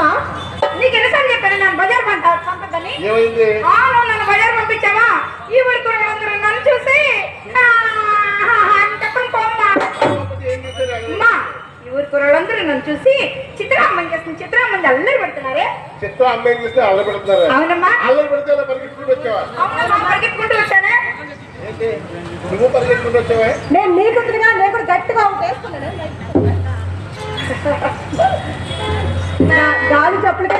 అమ్మా నీకు ఎన్నిసార్లు చెప్పాను నేను బజార్ పంపదని ఏమైంది? ఆ, నువ్వు నన్ను బజార్ పంపించావా? ఈ ఊరికి అందరూ నన్ను చూసి ఆ, అని చెప్పడం పోమ్మా. ఏం చేశారు? అమ్మా ఈ ఊరికి వాళ్ళందరూ నన్ను చూసి చిత్రామ్మని చేస్తుంది చిత్రామ్మని అల్లరి పెడుతున్నారే? చిత్ర అమ్మాయిని చూస్తే అల్ల పెడుతున్నారు? అవునమ్మా. అల్లరి పెడితే అలా పరిగెత్తుకుంటూ వచ్చావా? అవునమ్మా పరిగెత్తుకుంటూ వచ్చానే. ఏంటి? నువ్వు పరిగెత్తుకుంటూ వచ్చావా? నేను నీకుంటుగా నేను కూడా గట్టిగా గాలి చప్పులకే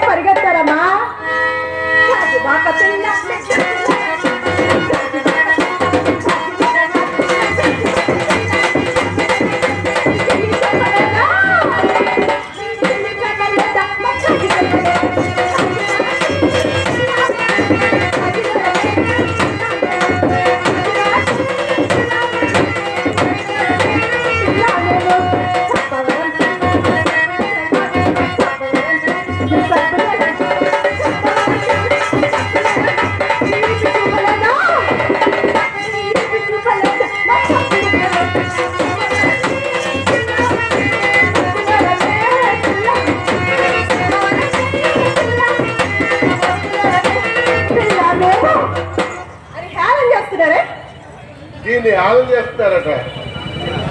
చేస్తున్నారట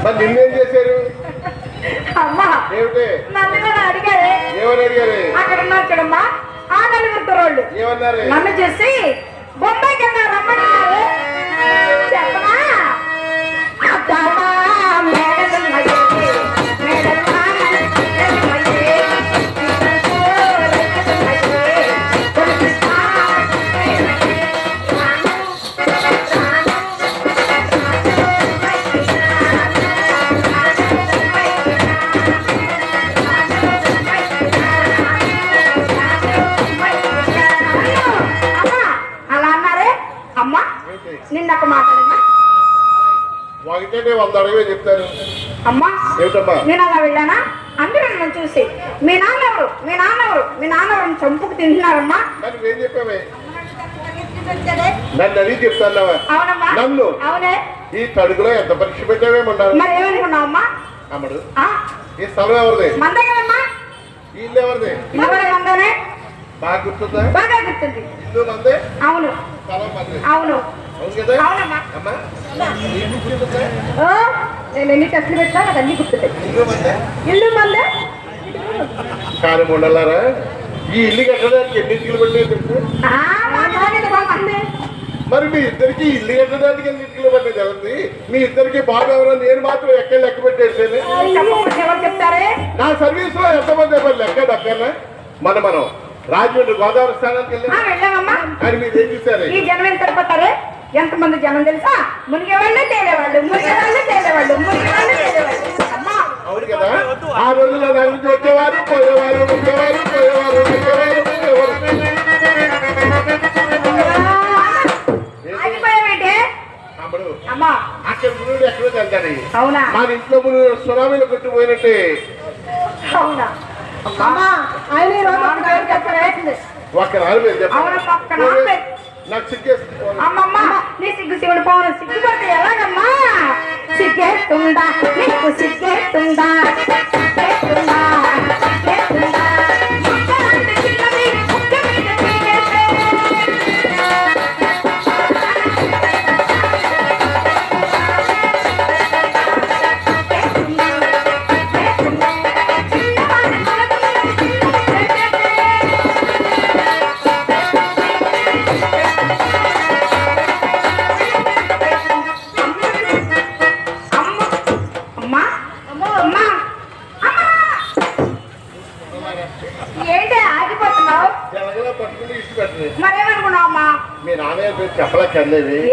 మరి నిన్నేం చేశారు? ఏమిటి? ఏమని అడిగారు? అక్కడ ఆ నలుగురు ఏమన్నారు? నన్ను చూసి బొంబాయికి వెళ్ళా రమ్మన్నారు ఒక మాట్లాడమ్మా ఒకటే వంద అడిగే చెప్తారు అమ్మా ఏమిటమ్మా? నేను అలా వెళ్ళానా? అందరూ నన్ను చూసి మీ నాన్న ఎవరు మీ నాన్న ఎవరు మీ నాన్న ఎవరు చంపుకు తింటున్నారమ్మా? మరి నువ్వేం చెప్పావే నన్ను అడిగి చెప్తాన్నావా అవునమ్మా. నన్ను? అవునే. ఈ తడుగులో ఎంత పరీక్ష పెట్టావేమన్నారు మరి ఏమనుకున్నావమ్మా? అమ్మడు. ఆ, ఈ స్థలం ఎవరిది? మందే కదమ్మా ఈ ఇల్లు ఎవరిది? మందనే? బాగా గుర్తుందా? బాగా గుర్తుంది. ఇల్లు మందే? అవును. స్థలం మందే. అవును. నేను ఎన్ని టెస్టులు పెట్టినా నాకు అన్ని గుర్తుంటాయి. ఇల్లు మందే? ఇల్లు కాని ఉండలారా ఈ ఇల్లు కట్టడానికి ఎన్ని బాగా మందే మరి మీ ఇద్దరికి ఇల్లు కట్టడానికి ఎన్ని ఇటుకలు పడినాయి తెలిసింది మీ ఇద్దరికి బాగా ఎవరో నేను మాత్రం ఎక్కడ లెక్క పెట్టేసాను నా సర్వీస్లో ఎంతమంది ఎవరు లెక్క దక్కన? మన మనం రాజమండ్రి గోదావరి స్థానానికి వెళ్ళాం. కానీ మీరు ఏం చూసారు ఈ జనం ఎంత పడతారే ఎంతమంది జనం తెలుసా? మునిగే వాళ్ళే తేలేవాళ్ళు మునిగే వాళ్ళే తేలేవాళ్ళు మునిగే వాళ్ళే తేలేవాళ్ళు అమ్మా అవును కదా ఆ రోజుల్లో నా నుంచి వచ్చేవారు పోయేవారు ఉండేవారు పోయేవారు అమ్మా. అక్కడ మునుడు ఎక్కడో వెళ్తాడు అవునా? మన ఇంట్లో మునుడు సునామీలో కొట్టిపోయినట్టే అవునా? అమ్మా ఆయన. ఒక్క నాలుగు నాకు సిగ్గేస్తుంది. అమ్మమ్మ నీ సిగ్గు శివుడు పోను సిగ్గుపడితే ఎలాగమ్మా? సిగ్గేస్తుందా? నీకు సిగ్గేస్తుందా? సిగ్గేస్తుందా?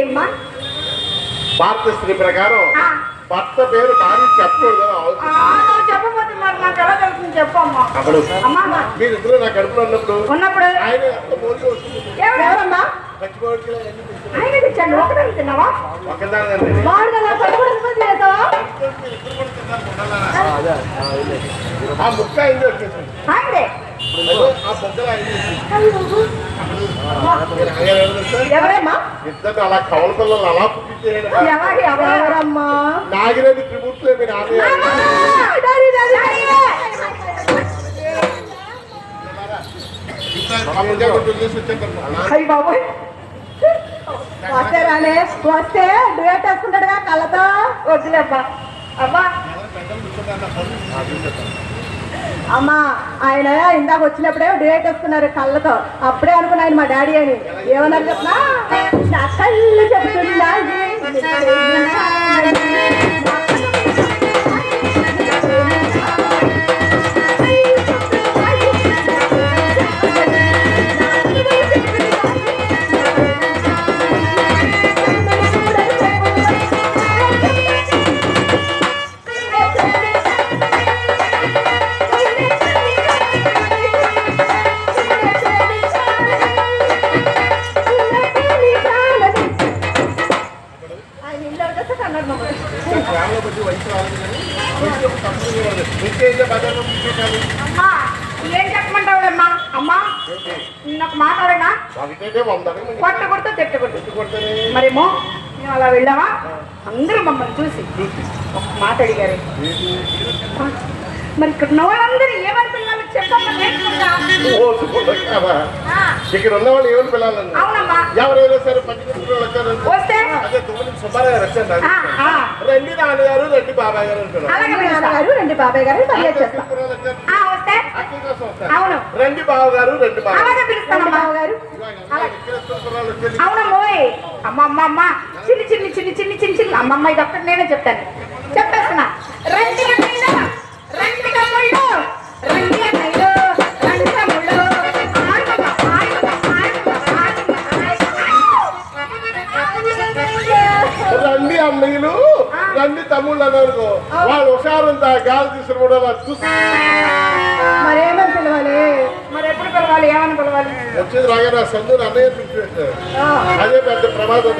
ఏమ్మా? భారత స్త్రీ ప్రకారం. భర్త పేరు భార్య చెప్పకూడదు అప్పుడు. మీరు ఇద్దరు నా కడుపులో ఉన్నప్పుడు ఉన్నప్పుడు? ఆయన ఎవరమ్మా? ఆయన తెచ్చాను తిన్నావా? ఆ ముక్క వచ్చేసింది. ఆయనే అయ్యో, ఆ బొగ్గలు అయింది ఎవరమ్మా? ఇద్దరు అలా కవల పిల్లలు అలా ఎవరమ్మా? నాగిరెడ్డి త్రిమూర్తులే మీ. అయ్యి బాబోయ్! వస్తే రాలే వస్తే డ్యూయట్ వేసుకుంటాడుగా కళ్ళతో. వద్దులేబ్బా అబ్బా. అమ్మా ఆయన ఇందాక వచ్చినప్పుడే డేట్ వస్తున్నారు కళ్ళతో. అప్పుడే అనుకున్నా ఆయన మా డాడీ అని. ఏమన్నారు చెప్తున్నా కళ్ళు చెప్తున్నా మమ్మల్ని చూసి ఒక మాట అడిగారు ఆ, మరి ఇక్కడ ఉన్న వాళ్ళందరూ ఏమనుకున్నారు ఇక్కడ ఉన్న వాళ్ళు ఎవరు పిల్లలు అవునమ్మా. ఎవరైనా సరే పట్టుకుని వచ్చారు వస్తే? అదే తుమ్మలి సుబ్బారావు గారు వచ్చారు రండి నాన్నగారు రండి బాబాయ్ గారు అంటున్నారు. రండి బాబాయ్ గారు. అవును. రండి బావ గారు రండి అవునమ్మోయ్ అమ్మ అమ్మ అమ్మ చిన్ని చిన్ని చిన్ని చిన్ని చిన్ని చిన్ని. అమ్మమ్మ ఇది ఒక్కటి నేనే చెప్తాను. చెప్పేస్తున్నా. రండి. మరేమని పిలవాలి? మరి ఎప్పుడు పిలవాలి? ఏమని పిలవాలి? వచ్చేది రాగానే అన్నయ్య అదే పెద్ద ప్రమాదం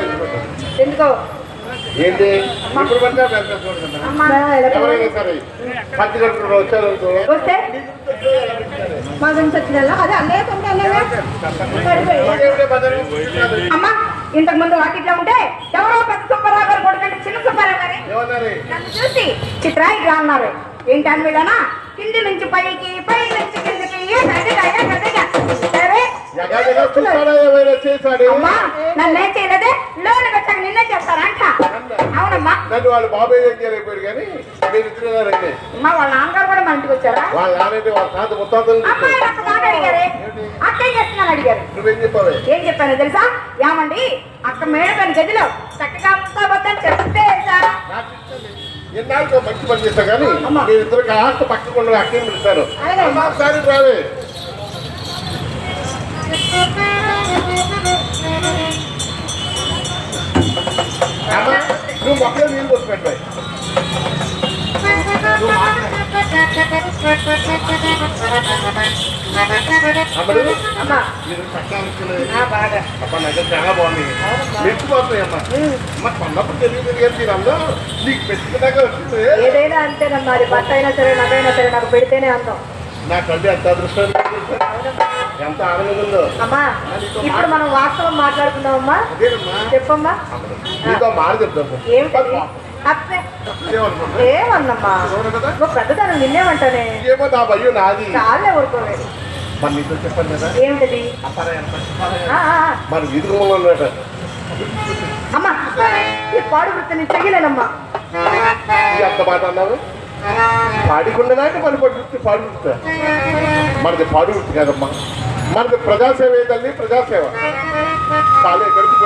ఎందుకో? ఏంటి? ఇప్పుడు పెద్ద? ఎవరైనా సరే పత్తి వస్తే? అన్నయ్య అన్నయ్య? అమ్మా ఇంతకు ముందు వాకిట్లో ఉంటే ఎవరో పెద్ద సుబ్బారావు గారు కొడుకంటే చిన్న సుబ్బారావు గారి? ఏమన్నారు నన్ను చూసి చిత్ర ఇట్లా అన్నారు. ఏంటని వీళ్ళనా? కింది నుంచి పైకి పై నుంచి కిందికి నన్నేం చేయలేదే? లోనికి వచ్చాక నిన్నే చేస్తారంట అవునమ్మా. నన్ను వాళ్ళ బాబాయ్ దగ్గర అయిపోయాడు కానీ మీరు ఇద్దరు రండి అమ్మా వాళ్ళ నాన్నగారు కూడా మన ఇంటికి వచ్చారా? వాళ్ళ నానంటే వాళ్ళ తాత ముత్తాతలు అమ్మాయి నాకు మాట అడిగారే. అక్క ఏం చేస్తున్నాను అడిగారు. నువ్వేం చెప్పావే? ఏం చెప్పాను తెలుసా? ఏమండి అక్క మేడపైన గదిలో చక్కగా చెప్తే లేదు. ఎన్నాళ్ళకో మంచి పని చేస్తా కానీ. మీరు ఇద్దరు కాస్త పక్కకు ఉండే అక్కని పిలుస్తారు అలాగే. అమ్మా, ఒకసారి రావే నువ్వు మొక్కలు నీళ్ళు పోసి పెట్టాయి అమ్మడు చాలా బాగుంది మెచ్చిపోతున్నాయి అమ్మా అమ్మ కొన్నప్పుడు తెలియదు కానీ మీరు అందరూ నీకు పెట్టుకున్నాక వచ్చింది. ఏదైనా అంతేనమ్మా అది బట్ట అయినా సరే నగైనా సరే నాకు పెడితేనే అందం. ఎంత అదృష్టం? అమ్మా ఇప్పుడు మనం వాస్తవం మాట్లాడుకుందామమ్మా. చెప్పమ్మా. నీతో మాట ఏమన్నమ్మా? పెద్దతనం నిన్నేమంటానే నాది. చాలే ఊరుకోలేదు. మరి చెప్పాను కదా? ఏమిటది? అపరాయణ పక్షపాతం. ఆ, ఆ, ఆ. మరి వీధి ఉన్నాడు అమ్మా ఈ పాడు వృత్తిని చెయ్యలేనమ్మా. ఎంత మాట అన్నావు? పాడికుండదాకా మన పడి వృత్తి పాడు వృత్తి. మనది పాడు వృత్తి కాదమ్మా. మనది ప్రజాసేవ తల్లి ప్రజాసేవ. కాలే గడుపు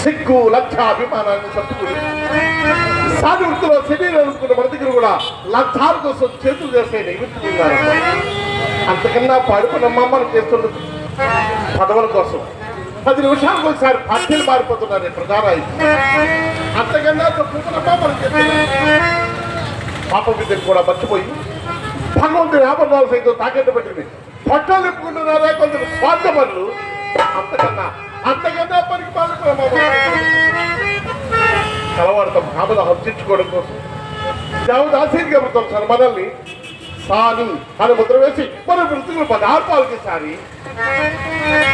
సిగ్గు లక్ష అభిమానాన్ని చంపుకుని వృత్తిలో శరీరం అనుకున్న మన దగ్గర కూడా లక్షాల కోసం చేతులు చేసే నిమిత్తున్నారు అంతకన్నా పాడుకున్నమ్మా మమ్మల్ని చేస్తుండదు. పదవుల కోసం. పది నిమిషాలకు ఒకసారి పార్టీలు మారిపోతున్నారు ప్రధాన అంతకన్నా తప్పుకున్నమ్మా మమ్మల్ని పాప విద్యను కూడా మర్చిపోయి భగవంతుని ఆభరణాలు సైతం తాకట్టు పెట్టింది. పట్టాలు నింపుకుంటున్నారా కొంచెం స్వార్థ పనులు అంతకన్నా అంతకన్నా పనికి కలవాడతాం కామను హర్చించుకోవడం కోసం. దేవుడు ఆశీర్గమవుతాం సార్ మనల్ని సాని అని ముద్ర వేసి మన మృతులు బజార్ పాలకి సారి.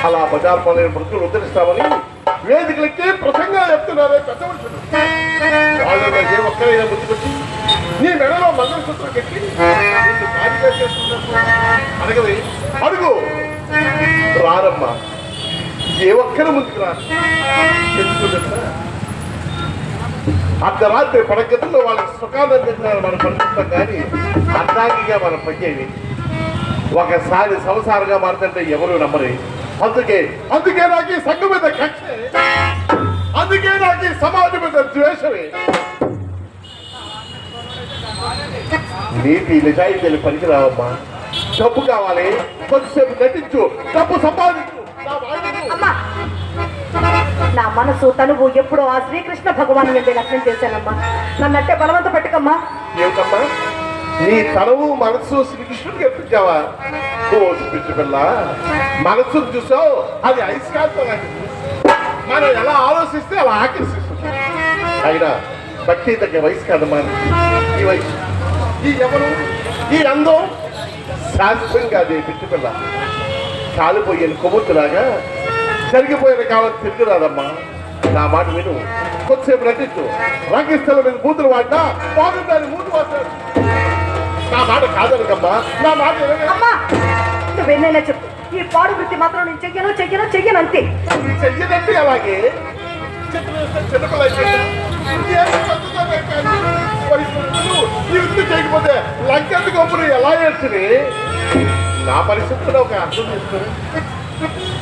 అలా బజార్ మృతులు ఉద్ధరిస్తామని వేదికలకి ప్రసంగాలు చెప్తున్నారే పెద్ద మనుషులు. ఏ ఒక్కరైనా ముందుకొచ్చి నీ మెడలో మంగళసూత్రం కట్టి అడగది అడుగు. చేసుకుంటారు ఏ ఒక్కరు ముందుకు రాదు అర్ధరాత్రి పడగతుల్లో వాళ్ళకి సుఖానందించాలని మనం పనిచేస్తాం కానీ అర్ధాంగిగా మనం పనిచేయాలి ఒకసారి సంసారంగా మారుతుంటే ఎవరు నమ్మరు. అందుకే అందుకే నాకు ఈ సంఘం మీద కక్ష. అందుకే నాకు ఈ సమాజం మీద ద్వేషమే. నీతి నిజాయితీలు పనికిరావమ్మా. డబ్బు కావాలి. కొద్దిసేపు నటించు. డబ్బు సంపాదించు. నా అమ్మా. నా మనసు తనువు ఎప్పుడో ఆ శ్రీకృష్ణ భగవాన్ మీద లక్ష్యం చేశానమ్మా. నన్నట్టే బలవంత పెట్టుకమ్మా. ఏమిటమ్మా? నీ తనవు మనసు శ్రీకృష్ణుడికి ఎప్పించావా? ఓ పిచ్చి పిల్ల మనస్సును చూసావు? అది ఐస్కాంతం లాంటిది. మనం ఎలా ఆలోచిస్తే అలా ఆకర్షిస్తుంది. అయినా భక్తి తగ్గ వయసు కాదమ్మా ఈ వయసు. ఈ ఎవరు ఈ అందం శాస్త్రం కాదు పిచ్చి పిల్ల. కాలిపోయిన కొమ్ముతులాగా జరిగిపోయిన కాలం తిరిగి రాదమ్మా. నా మాట విను. కొద్దిసేపు నటించు. రంగస్థలం మీద బూతులు వాడినా మూడు వాడతాడు నా మాట కాదనకమ్మా. నా మాట అమ్మా నువ్వెన్నైనా చెప్పు. ఈ పాడు వృత్తి మాత్రం నేను చెయ్యను చెయ్యను చెయ్యను అంతే. చెయ్యదంటే అలాగే. చేయకపోతే లంకెందు గొప్పలు ఎలా ఏడ్చుని? నా పరిస్థితుల్లో ఒక అర్థం చేసుకుని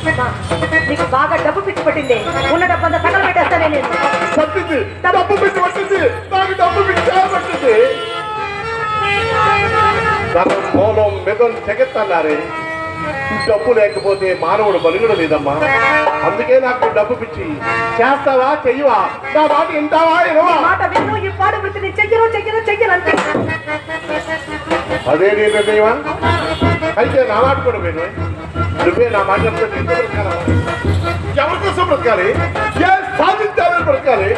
నీకు బాగా డబ్బు పిచ్చి పట్టింది. ఉన్న అంతా తగల పెట్టేస్తానే నేను. పట్టింది. డబ్బు పిచ్చి పట్టింది. నాకు డబ్బు పిచ్చి పట్టింది. ధనం మూలం మిగం చెగెత్తన్నారే డబ్బు లేకపోతే మానవుడు బలిగడు లేదమ్మా. అందుకే నాకు డబ్బు పిచ్చి. చేస్తావా చెయ్యవా? నా మాట వింటావా ఇనవా మాట విను ఈ పాడు వృత్తిని చెయ్యను చెయ్యను చెయ్యను అంతే. అదే నీ నిర్ణయమా అయితే నా మాట కూడా విను. నువ్వే నా మాట చెప్తే? ఎవరి కోసం బ్రతకాలి? సాధించాలని బ్రతకాలి?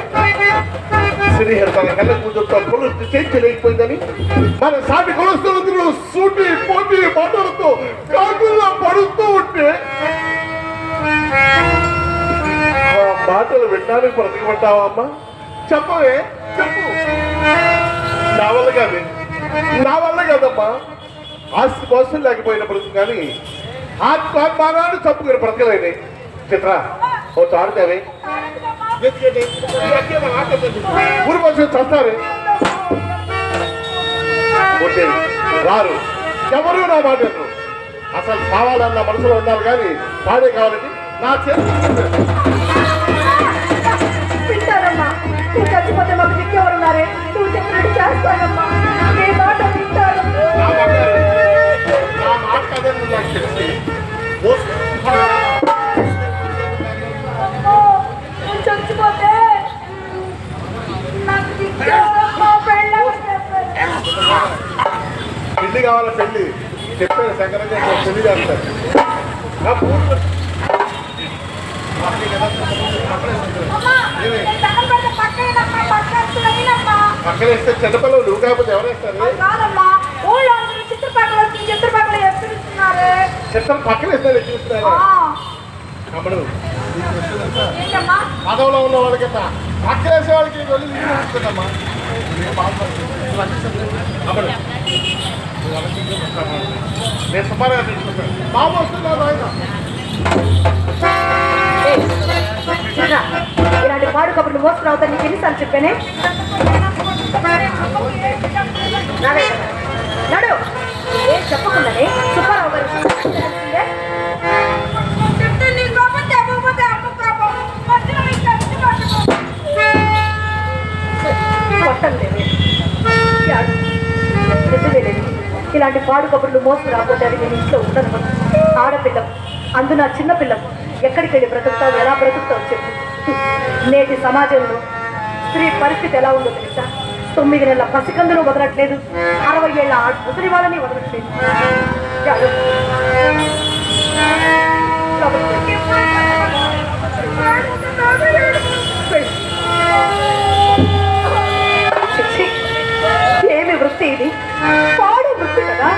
శ్రీహరి తన కళ్ళ కూతురుతో కొలుస్తూ చేయించలేకపోయిందని మన సాటి కొలుస్తున్నందుకు సూటి పోటీ మాటలతో కాకుల్లో పడుతూ ఉంటే మాటలు వినడానికి బ్రతికబడ్డావా అమ్మా? చెప్పవే చెప్పు. నా వల్ల కాదు. నా వల్ల కాదమ్మా. ఆస్తి కోసం లేకపోయిన బ్రతుకు కానీ ఆత్మాభిమానాన్ని చంపుకుని బ్రతకలేని చిత్ర ఓ తాడుతావే ఊరు మనుషులు చస్తారే? ఉంటే రారు ఎవరు నా మాట అసలు కావాలన్న మనసులో ఉన్నారు కానీ పాడే కావాలని నా చేతి వింటారమ్మా నువ్వు చచ్చిపోతే మాకు దిక్కెవరున్నారే నువ్వు చెప్పినట్టు చేస్తానమ్మా. నీ మాట వింటారు. నా మాట చచ్చిపోతే పెళ్ళి కావాల పెళ్ళి? చెప్పాను శంకరంగా పెళ్ళి చేస్తాను నా పూర్వ ఏమి? పక్కనేస్తే చిన్నపిల్లలు నువ్వు కాకపోతే ఎవరేస్తారు చిత్రం పక్కనేస్తారు చూస్తున్నారు అమ్మడు. పదవిలో ఉన్న వాళ్ళకి వెళ్ళి అమ్మడు. నేను సుమారుగా తీసుకుంటాను. బాబు వస్తున్నారు ఆయన ఇలాంటి పాడు కబుర్లు మోసుకురావుతా నీకు ఎన్నిసార్లు చెప్పానే. నడు. ఏం చెప్పకుండానే సుబ్బారావు గారు లేదు. ఇలాంటి పాడు కబుర్లు మోసుకు రాకపోతే అది నేను ఇంట్లో ఉండను. ఆడపిల్ల అందున చిన్నపిల్ల ఎక్కడికి వెళ్ళి బ్రతుకుతావు ఎలా బ్రతుకుతావు చెప్పు. నేటి సమాజంలో స్త్రీ పరిస్థితి ఎలా ఉందో తెలుసా? తొమ్మిది నెలల పసికందును వదలట్లేదు. అరవై ఏళ్ళ ముసలి వాళ్ళని వదలట్లేదు. ఏమి వృత్తి ఇది? పాడు వృత్తి కదా.